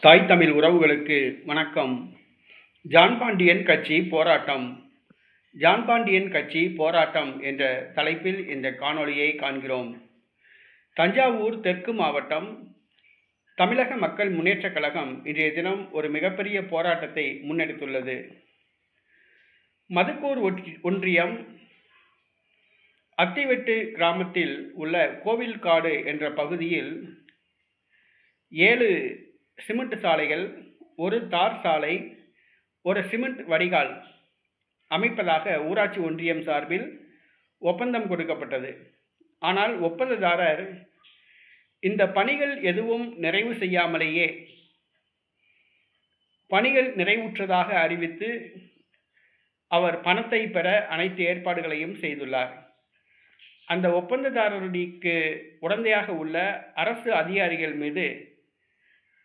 தாய் தமிழ் உறவுகளுக்கு வணக்கம். ஜான்பாண்டியன் கட்சி போராட்டம். ஜான்பாண்டியன் கட்சி போராட்டம் என்ற தலைப்பில் இந்த காணொளியை காண்கிறோம். தஞ்சாவூர் தெற்கு மாவட்டம் தமிழக மக்கள் முன்னேற்றக் கழகம் இன்றைய தினம் ஒரு மிகப்பெரிய போராட்டத்தை முன்னெடுத்துள்ளது. மதுக்கூர் ஒன்றியம் அத்திவெட்டு கிராமத்தில் உள்ள கோவில்காடு என்ற பகுதியில் ஏழு சிமெண்ட் சாலைகள் ஒரு தார் சாலை ஒரு சிமெண்ட் வடிகால் அமைப்பதாக ஊராட்சி ஒன்றியம் சார்பில் ஒப்பந்தம் கொடுக்கப்பட்டது. ஆனால் ஒப்பந்ததாரர் இந்த பணிகள் எதுவும் நிறைவு செய்யாமலேயே பணிகள் நிறைவுற்றதாக அறிவித்து அவர் பணத்தை பெற அனைத்து ஏற்பாடுகளையும் செய்துள்ளார். அந்த ஒப்பந்ததாரருக்கு உடந்தையாக உள்ள அரசு அதிகாரிகள் மீது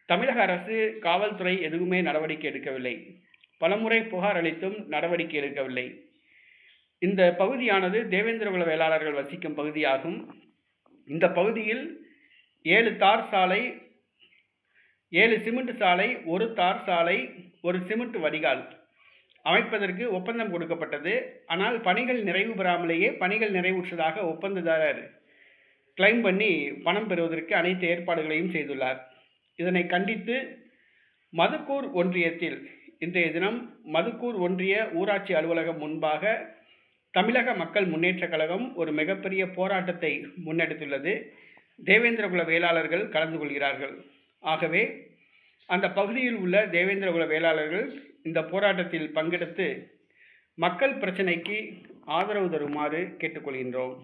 தமிழக அரசு காவல்துறை எதுவுமே நடவடிக்கை எடுக்கவில்லை. பலமுறை புகார் அளித்தும் நடவடிக்கை எடுக்கவில்லை. இந்த பகுதியானது தேவேந்திரகுல வேளாளர்கள் வசிக்கும் பகுதியாகும். இந்த பகுதியில் ஏழு தார் சாலை ஏழு சிமெண்ட் சாலை ஒரு தார் சாலை ஒரு சிமெண்ட் வடிகால் அமைப்பதற்கு ஒப்பந்தம் கொடுக்கப்பட்டது. ஆனால் பணிகள் நிறைவு பெறாமலேயே பணிகள் நிறைவுற்றதாக ஒப்பந்ததாரர் கிளைம் பண்ணி பணம் பெறுவதற்கு அனைத்து ஏற்பாடுகளையும் செய்துள்ளார். இதனை கண்டித்து மதுக்கூர் ஒன்றியத்தில் இன்றைய தினம் மதுக்கூர் ஒன்றிய ஊராட்சி அலுவலகம் முன்பாக தமிழக மக்கள் முன்னேற்றக் கழகம் ஒரு மிகப்பெரிய போராட்டத்தை முன்னெடுத்துள்ளது. தேவேந்திரகுல வேளாளர்கள் கலந்து கொள்கிறார்கள். ஆகவே அந்த பகுதியில் உள்ள தேவேந்திரகுல வேளாளர்கள் இந்த போராட்டத்தில் பங்கெடுத்து மக்கள் பிரச்சனைக்கு ஆதரவு தருமாறு கேட்டுக்கொள்கின்றோம்.